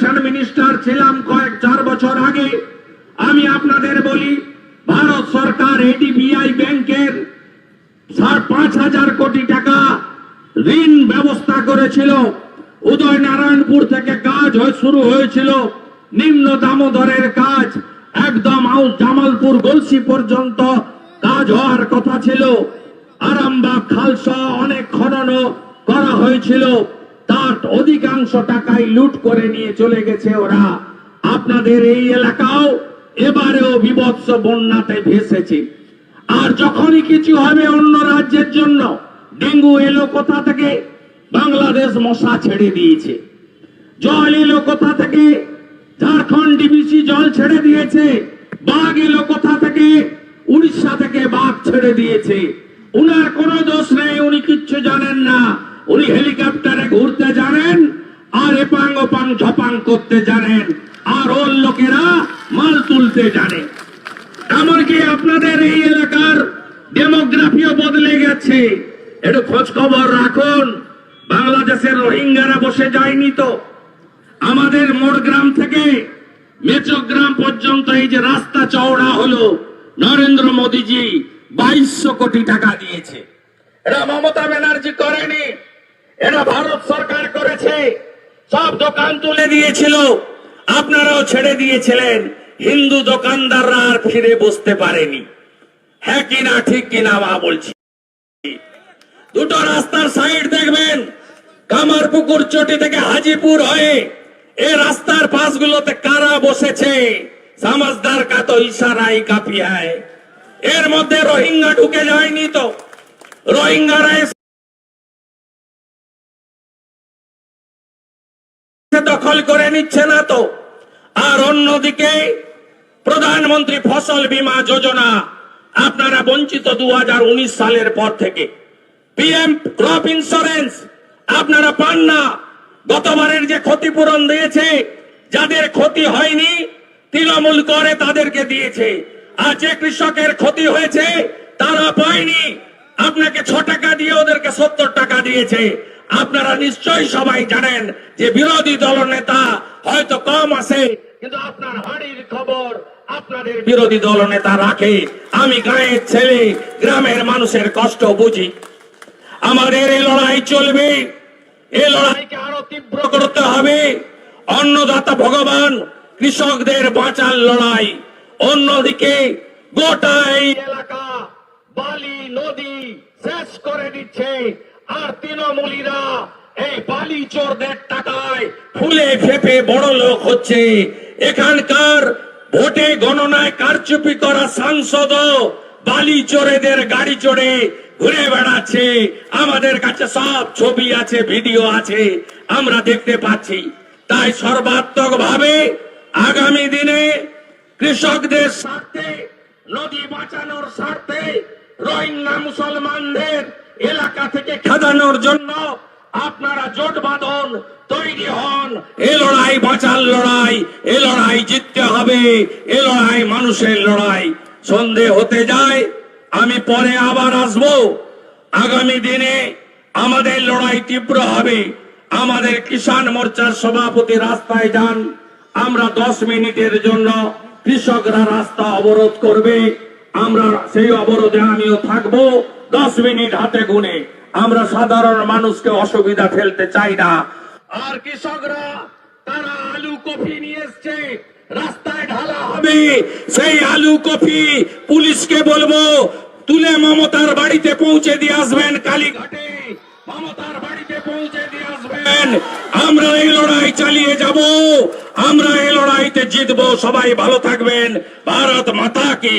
Irrigation minister ছিলাম কয়েক চার বছর আগে। আমি আপনাদের বলি, ভারত সরকার এডিবিআই ব্যাংকের পাঁচ হাজার কোটি টাকা ঋণ ব্যবস্থা করেছিল। উদয় নারায়ণপুর থেকে কাজ শুরু হয়েছিল। নিম্ন দামোদরের কাজ একদম জামালপুর গলসি পর্যন্ত কাজ হওয়ার কথা ছিল। আরামবাগ, খালসা অনেক খনন করা হয়েছিল। তার অধিকাংশ টাকাই লুট করে নিয়ে চলে গেছে ওরা। আপনাদের এই এলাকাও এবারেও বিভৎস বন্যাতে ভেসেছে। আর যখনই কিছু হবে অন্য রাজ্যের জন্য, ডেঙ্গু এলো কোথা থেকে? বাংলাদেশ মশা ছেড়ে দিয়েছে। জল এলো কোথা থেকে? ঝাড়খণ্ড ডিবিসি জল ছেড়ে দিয়েছে। বাঘ এলো কোথা থেকে? উড়িষ্যা থেকে বাঘ ছেড়ে দিয়েছে। উনার কোনো দোষ নেই, উনি কিচ্ছু জানেন না। উনি হেলিকপ্টারে ঘুরতে জানেন, আর এপাং ওপাং ঝপাং করতে জানেন, আর ওর লোকেরা মাল তুলতে জানে। এমনকি আপনাদের এই এলাকার ডেমোগ্রাফিও বদলে গেছে। একটু খোঁজ খবর রাখুন, বাংলাদেশের রোহিঙ্গারা বসে যায়নি তো। আমাদের মোড়গ্রাম থেকে মেচগ্রাম পর্যন্ত এই যে রাস্তা চওড়া হলো, নরেন্দ্র মোদীজি বাইশশো কোটি টাকা দিয়েছে। এটা মমতা ব্যানার্জি করেনি। এটা ভারত সরকার করেছে। সব দোকান তুলে দিয়েছিল। আপনারাও ছেড়ে দিয়েছিলেন। হিন্দু দোকানদাররা আর ফিরে বসতে পারেনি। হ্যাঁ কিনা ঠিক কিনা মা বলছি। দুটো রাস্তার সাইড দেখবেন, কামারপুকুর চটি থেকে হাজিপুর হয়ে এ রাস্তার পাশগুলোতে কারা বসেছে? সমাজদার কা তো ইশারাই কাফি হয় এর মধ্যে রোহিঙ্গা ঢুকে যায়নি তো। রোহিঙ্গারা দখল করে নিচ্ছে না তো। আর অন্যদিকে প্রধানমন্ত্রী ফসল বীমা যোজনা, আপনারা বঞ্চিত দু সালের পর থেকে। পিএম ক্রপ ইন্স্যুরেন্স, আপনারা পান না। গতবারের যে ক্ষতিপূরণ দিয়েছে, যাদের ক্ষতি হয়নি, তৃণমূল করে তাদেরকে দিয়েছে। আর যে কৃষকের ক্ষতি হয়েছে, তারা পায়নি। আপনাকে ছ টাকা দিয়ে ওদেরকে সত্তর টাকা দিয়েছে। আপনারা নিশ্চয়ই সবাই জানেন যে বিরোধী দল নেতা হয়তো কম আছে, কিন্তু আপনার হাড়ির খবর আপনাদের বিরোধী দল নেতা রাখে। আমি গায়ের ছেলে, গ্রামের মানুষের কষ্ট বুঝি। আমাদের এই লড়াই চলবে এই লড়াইকে আরও তীব্র করতে হবে। অন্নদাতা ভগবান, কৃষকদের বাঁচার লড়াই। অন্যদিকে গোটা এই এলাকা, বালি, নদী শেষ করে দিচ্ছে। আর তৃণমূলীরা এই বালি চোরদের টাকায় ফুলে ফেপে বড় লোক হচ্ছে। এখানকার ভোটে গণনায় কারচুপি করা সাংসদ বালি চোরেদের গাড়ি চড়ে ঘুরে বেড়াচ্ছে। আমাদের কাছে সব ছবি আছে, ভিডিও আছে, আমরা দেখতে পাচ্ছি। তাই সর্বাত্মক ভাবে আগামী দিনে কৃষকদের স্বার্থে, নদী বাঁচানোর স্বার্থে রোহিঙ্গা মুসলমানদের এলাকা থেকে খেদানোর জন্য আপনারা জোট বাঁধন, তৈরি হন। এ লড়াই বাঁচার লড়াই, এ লড়াই জিততে হবে, এ লড়াই মানুষের লড়াই। সন্ধে হতে যায়, আমি পরে আবার আসব। আগামী দিনে আমাদের লড়াই তীব্র হবে। আমাদের কিষাণ মোর্চার সভাপতি রাস্তায় যান। আমরা দশ মিনিটের জন্য কৃষকরা রাস্তা অবরোধ করবে। আমরা সেই অবরোধে আমিও থাকব। দশ মিনিট হাতে গুনে। আমরা সাধারণ মানুষকে অসুবিধা ফেলতে চাই না। আর কৃষকরা তারা আলু কফি নিয়ে এসছে। রাস্তায় ঢালা হবে। সেই আলু কফি পুলিশকে বলব তুলে মমতার বাড়িতে পৌঁছে দিয়ে আসবেন কালীঘাটে। মমতার বাড়িতে পৌঁছে দিয়ে আসবেন। আমরা এই লড়াই চালিয়ে যাব। আমরা এই লড়াইতে জিতবো। সবাই ভালো থাকবেন। ভারত মাতা কি।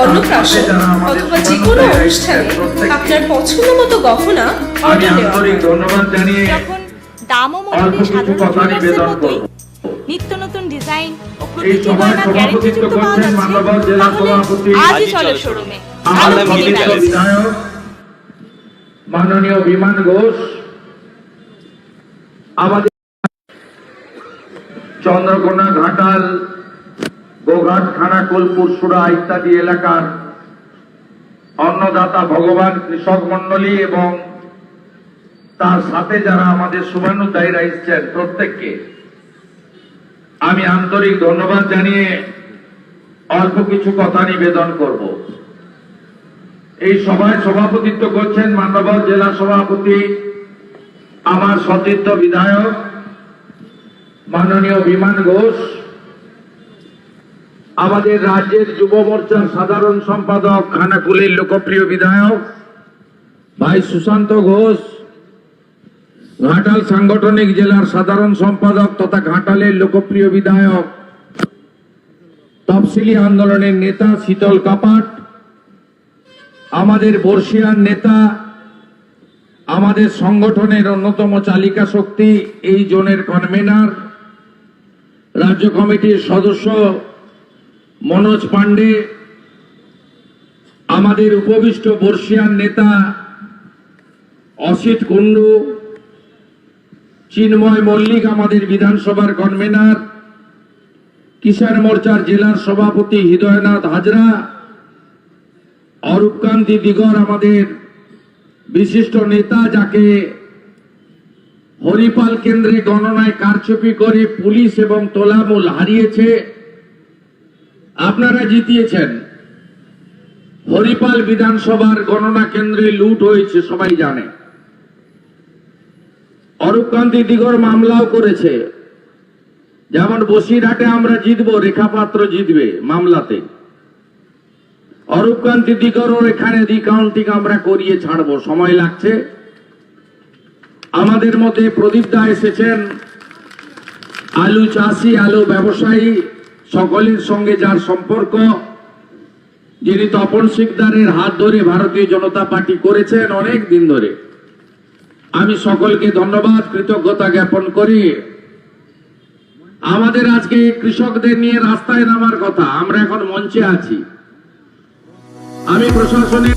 অন্নপ্রাশন অথবা যে কোনো অনুষ্ঠানে আপনার পছন্দ মতো গহনা অর্ডার দেওয়া দামও সাধারণ মতোই নিত্য নতুন ডিজাইন ও প্রতিটি গয়না পাওয়া যাচ্ছে তাহলে আজই চলো শোরুমে মাননীয় বিমান ঘোষ আমাদের চন্দ্রকোনা ঘাটাল গোঘাট খানাকুলপুর সুরা ইত্যাদি এলাকার অন্নদাতা ভগবান কৃষক মন্ডলী এবং তার সাথে যারা আমাদের শুভানুদায়ীরা এসছেন প্রত্যেককে আমি আন্তরিক ধন্যবাদ জানিয়ে অল্প কিছু কথা নিবেদন করব। এই সভায় সভাপতিত্ব করছেন মানবাদ জেলা সভাপতি, আমার সতীর্থ বিধায়ক, মাননীয় বিমান ঘোষ আমাদের রাজ্যের যুব মোর্চার সাধারণ সম্পাদক, খানাকুলের লোকপ্রিয় বিধায়ক ভাই সুশান্ত ঘোষ, ঘাটাল সাংগঠনিক জেলার সাধারণ সম্পাদক তথা ঘাটালের লোকপ্রিয় বিধায়ক, তফসিলি আন্দোলনের নেতা শীতল কাপাট, আমাদের বর্ষিয়ার নেতা, আমাদের সংগঠনের অন্যতম চালিকা শক্তি এই জোনের কনভেনার, রাজ্য কমিটির সদস্য মনোজ পান্ডে, আমাদের উপবিষ্ট বর্ষিয়ান নেতা অসিত কুণ্ডু, চিন্ময় মল্লিক আমাদের বিধানসভার কনভেনার, কিষাণ মোর্চার জেলার সভাপতি হৃদয়নাথ হাজরা অরূপকান্তি দিগর আমাদের বিশিষ্ট নেতা যাকে হরিপাল কেন্দ্রে গণনায় কারচুপি করে পুলিশ এবং তোলামূল হারিয়েছে। আপনারা জিতিয়েছেন। হরিপাল বিধানসভার গণনা কেন্দ্রে লুট হয়েছে, সবাই জানে। অরূপকান্তি দিগর মামলাও করেছে। যেমন বসিরহাটে আমরা জিতবো, রেখাপাত্র জিতবে মামলাতে। অরূপকান্তি দিগরও এখানে রিকাউন্টিং আমরা করিয়ে ছাড়বো, সময় লাগছে। আমাদের মতে প্রদীপ দা এসেছেন। আলু চাষি, আলু ব্যবসায়ী। সকলের সঙ্গে যার সম্পর্ক, যিনি তপন শিকদারের হাত ধরে ভারতীয় জনতা পার্টি করেছেন অনেক দিন ধরে। আমি সকলকে ধন্যবাদ, কৃতজ্ঞতা জ্ঞাপন করি। আমাদের আজকে কৃষকদের নিয়ে রাস্তায় নামার কথা, আমরা এখন মঞ্চে আছি। আমি প্রশাসনের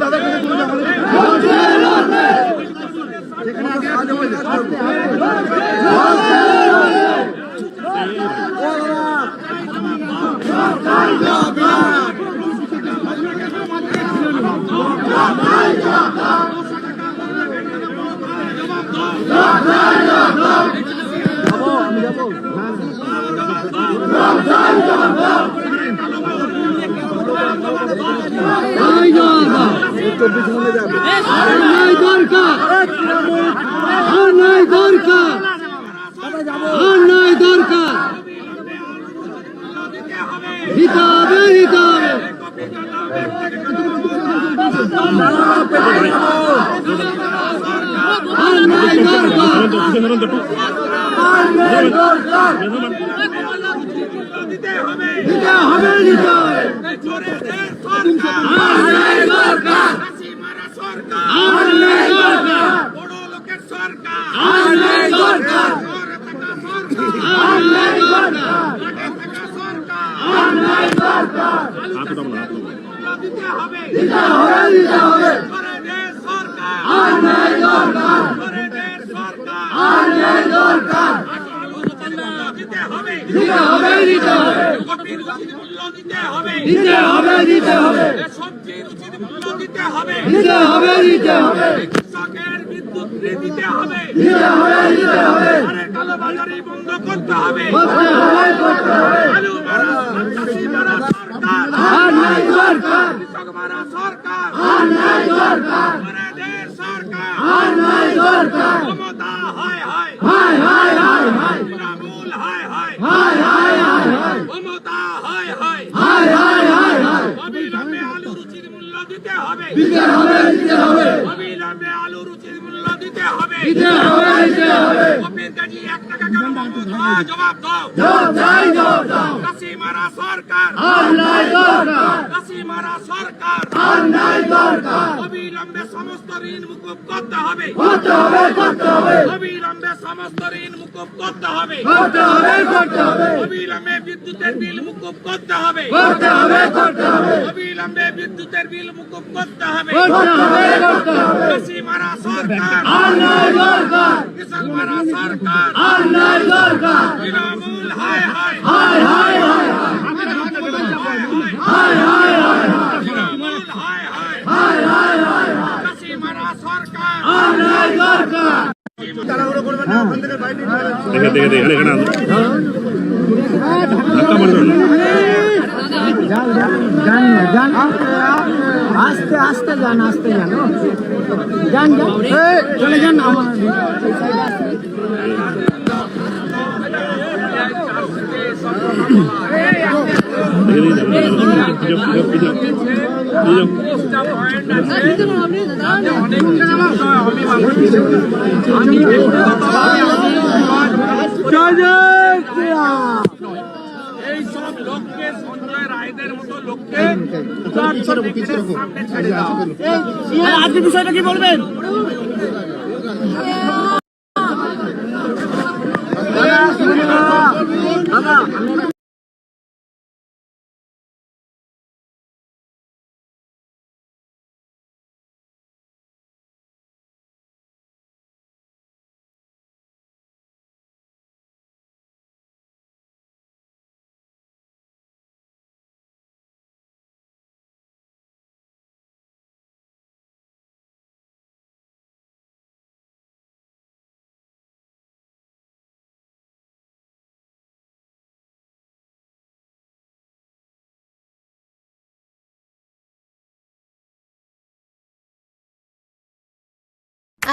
দাদা নাই দরকার। আর নাই দরকার। আর নাই দরকার। দিতে হবে দিতে হবে। দিতে হবে দিতে হবে আর নাই দরকার আর নাই দরকার আর নাই দরকার আর নাই দরকার আর নাই দরকার দিতে হবে দিতে হবে আর নাই দরকার আর নাই দরকার দিতে হবে দিতে দিতে হবে দিতে হবে দিতে হবে এ সবজির উচিত মূল্য দিতে হবে দিতে হবে দিতে হবে কৃষকের বিদ্যুৎ বিল দিতে হবে দিতে হবে দিতে হবে আরে কালো বাজারি বন্ধ করতে হবে। আলু মারা সরকার। কৃষক মারা সরকার। সরকার আর নাই দরকার ক্ষমতা হায় হায় হায় হায় হায় হায় তৃণমূল হায় হায় হায় হায় হায় হায় ক্ষমতা হায় হায় হায় হায় হায় হায় অবিলম্বে আলুর উচিত মূল্য দিতে হবে দিতে হবে দিতে হবে অবিলম্বে আলুর উচিত মূল্য দিতে হবে দিতে হবে দিতে হবে কপির কেজি এক টাকা কেন মজুদ হয় জবাব দাও। জবাব চাই জবাব দাও। কাশি মারা সরকার। আর নাই দরকার। কাশি মারা সরকার। আর অবিলম্বে সমস্ত ঋণ মুকুব করতে হবে। করতে হবে করতে হবে। অবিলম্বে সমস্ত ঋণ মুকুব করতে হবে। করতে হবে করতে হবে। অবিলম্বে বিদ্যুতের বিল মুকুব করতে হবে। করতে হবে করতে হবে। অবিলম্বে বিদ্যুতের বিল মুকুব করতে হবে। করতে হবে করতে হবে। কাশি মারা সরকার। আর নাই দরকার। কৃষক মারা সরকার। আর নাই দরকার। তৃণমূল হায় হায়। হায় হায় হায়। হায় হায়। হায় হায় তৃণমূল হায় হায় হায় হায় হায় হায় কাশি মারা সরকার আর নাই দরকার দেখে দেখে দেখে এখানে। ধাক্কা মারবেন আস্তে আস্তে যান আস্তে যান যান চলে যান আমার এই সব লোককে সঞ্জয় রায়দের মতো লোককে সামনে ছেড়ে দাও আজকে বিষয়টা কি বলবেন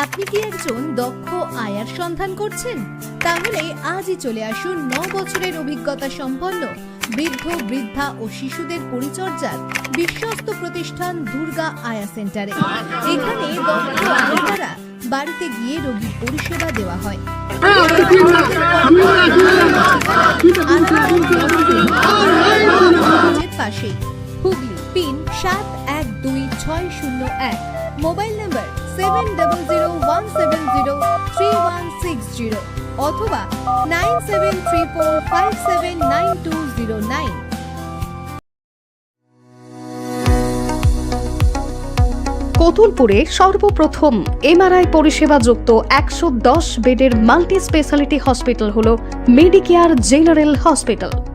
আপনি কি একজন দক্ষ আয়ার সন্ধান করছেন? তাহলে আজই চলে আসুন ন বছরের অভিজ্ঞতা সম্পন্ন বৃদ্ধ, বৃদ্ধা ও শিশুদের পরিচর্যার বিশ্বস্ত প্রতিষ্ঠান দুর্গা আয়া সেন্টারে। এখানে দক্ষ আয়ের বাড়িতে গিয়ে রোগীর পরিষেবা দেওয়া হয়। পাশে হুগলি, পিন সাত এক দুই ছয় শূন্য এক। Mobile number seven double zero one seven zero three one six zero অথবা nine seven three four five seven nine two zero nine কতুলপুরে সর্বপ্রথম এমআরআই পরিষেবা যুক্ত একশো দশ বেডের মাল্টি স্পেশালিটি হসপিটাল হল মেডিকেয়ার জেনারেল হসপিটাল।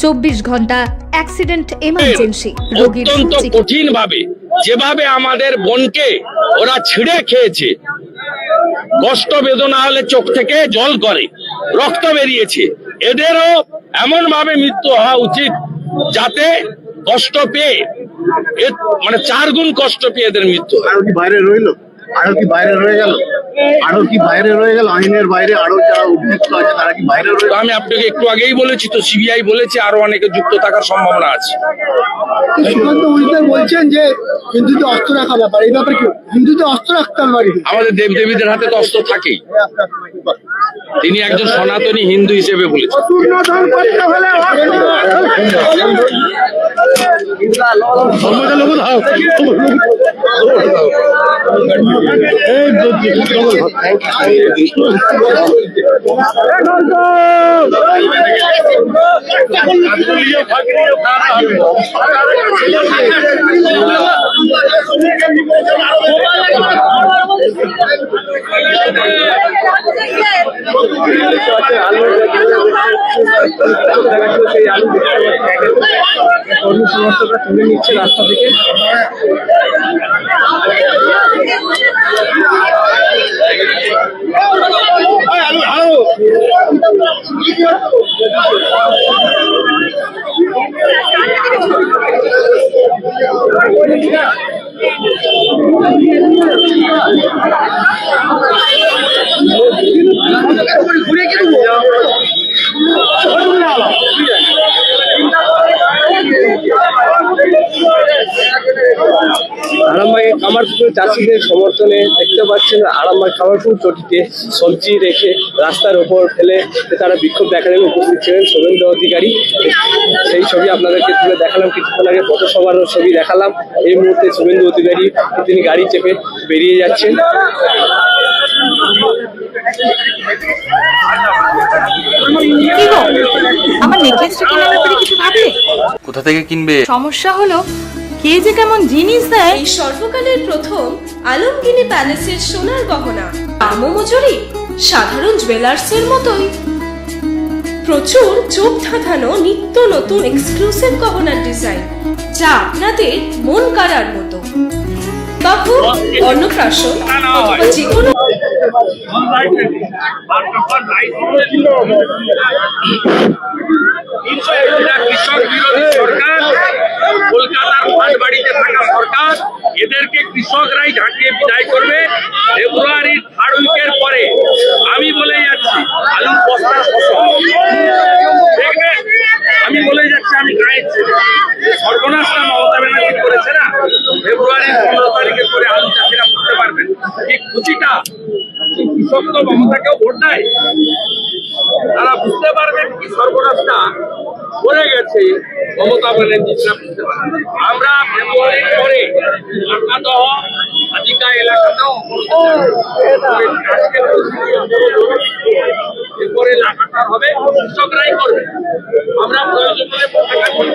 চব্বিশ ঘণ্টা অ্যাক্সিডেন্ট এমার্জেন্সি রোগীর কঠিন ভাবে যেভাবে আমাদের বোনকে ওরা ছিঁড়ে খেয়েছে কষ্ট বেদনা হলে চোখ থেকে জল করে রক্ত বেরিয়েছে এদেরও এমন ভাবে মৃত্যু হওয়া উচিত যাতে কষ্ট পেয়ে মানে চার গুণ কষ্ট পেয়ে এদের মৃত্যু হয়। বাইরে রইল আরও কি বাইরে রয়ে গেল? আরও কি বাইরে রয়ে গেল? আইনের বাইরে আরও যারা অভিযুক্ত আছে তারা কি বাইরে রয়ে আমি আপনাকে একটু আগেই বলেছি তো সিবিআই বলেছে আরও অনেকে যুক্ত থাকার সম্ভাবনা আছে। সুকান্ত মজুমদার বলছেন যে হিন্দুদের অস্ত্র রাখা ব্যাপার। এই ব্যাপারে কি? হিন্দুদের অস্ত্র রাখতে হবে আমাদের আমাদের দেবদেবীদের হাতে তো অস্ত্র থাকেই। তিনি একজন সনাতনী হিন্দু হিসেবে বলেছেন। নিচ্ছে রাস্তা থেকে আরামবাগে কামারপুর চাষিদের সমর্থনে দেখতে পাচ্ছেন আরামবাগ কামারপুর চটিতে সবজি রেখে রাস্তার ওপর ফেলে তারা বিক্ষোভ দেখালেন উপস্থিত ছিলেন শুভেন্দু অধিকারী। সেই ছবি আপনাদেরকে তুলে দেখালাম। কিছুক্ষণ আগে পথসভারও ছবি দেখালাম। এই মুহূর্তে শুভেন্দু অধিকারী তিনি গাড়ি চেপে বেরিয়ে যাচ্ছেন। কি গো? আমার নেকলেসটা কেনার ব্যাপারে কিছু ভাবলে? কোথা থেকে কিনবে? সমস্যা হলো কে যে কেমন জিনিস দেয়? এই সর্বকালের প্রথম আলমগিনি প্যালেসের সোনার গহনা। দামও মজুরি সাধারণ জুয়েলার্সের মতোই। প্রচুর চোখ ধাঁধানো নিত্য নতুন এক্সক্লুসিভ গহনার ডিজাইন যা আপনাদের মন কাড়ার মতো। তখন অন্নপ্রাশন অথবা যে কোনো One right, one right. কৃষক বিরোধী সরকার কলকাতার ভাট থাকা সরকার এদেরকে কৃষকরাই ঝাঁকিয়ে বিদায় করবে ফেব্রুয়ারির থার্ড উইকের পরে আমি বলে যাচ্ছি আলুর বস্তার ফসল দেখবেন আমি বলে যাচ্ছি আমি গায়ের ছেলে সর্বনাশটা মমতা ব্যানার্জি করেছে না ফেব্রুয়ারির পনেরো তারিখের পরে আলু চাষিরা বুঝতে পারবেন যে খুচিটা কৃষক তো মমতাকেও ভোট দেয়। তারা বুঝতে পারবেন কি সর্বনাশটা করে গেছে মমতা ব্যানার্জি সেটা বুঝতে পারবেন আমরা ফেব্রুয়ারির পরে একাদহ আদিকা এলাকাতেও এরপরে লাগাতার হবে, কৃষকরাই করবে আমরা প্রয়োজন হলে পতাকা কাজ করব।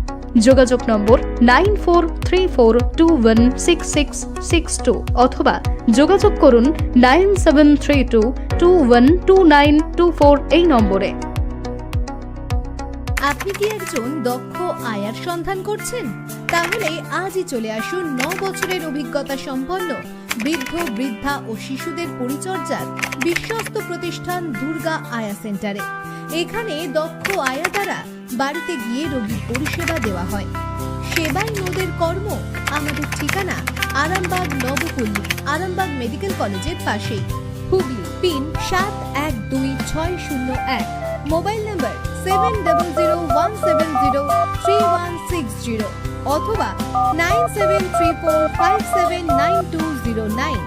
যোগাযোগ number nine four three four two one six six six two অথবা যোগাযোগ করুন nine seven three two two one two nine two four এই নম্বরে। আপনি কি একজন দক্ষ আয়ার সন্ধান করছেন? তাহলে আজই চলে আসুন ন বছরের অভিজ্ঞতা সম্পন্ন বৃদ্ধ, বৃদ্ধা ও শিশুদের পরিচর্যার বিশ্বস্ত প্রতিষ্ঠান দুর্গা আয়া সেন্টারে। এখানে দক্ষ আয়া দ্বারা বাড়িতে গিয়ে রোগীর পরিষেবা দেওয়া হয়। সেবাই নোদের কর্ম। আমাদের ঠিকানা আরামবাগ নবপল্লী, আরামবাগ মেডিকেল কলেজের পাশেই। হুগলি পিন সাত এক দুই ছয় শূন্য এক। Mobile number seven double zero one seven zero three one six zero অথবা nine seven three four five seven nine two zero nine.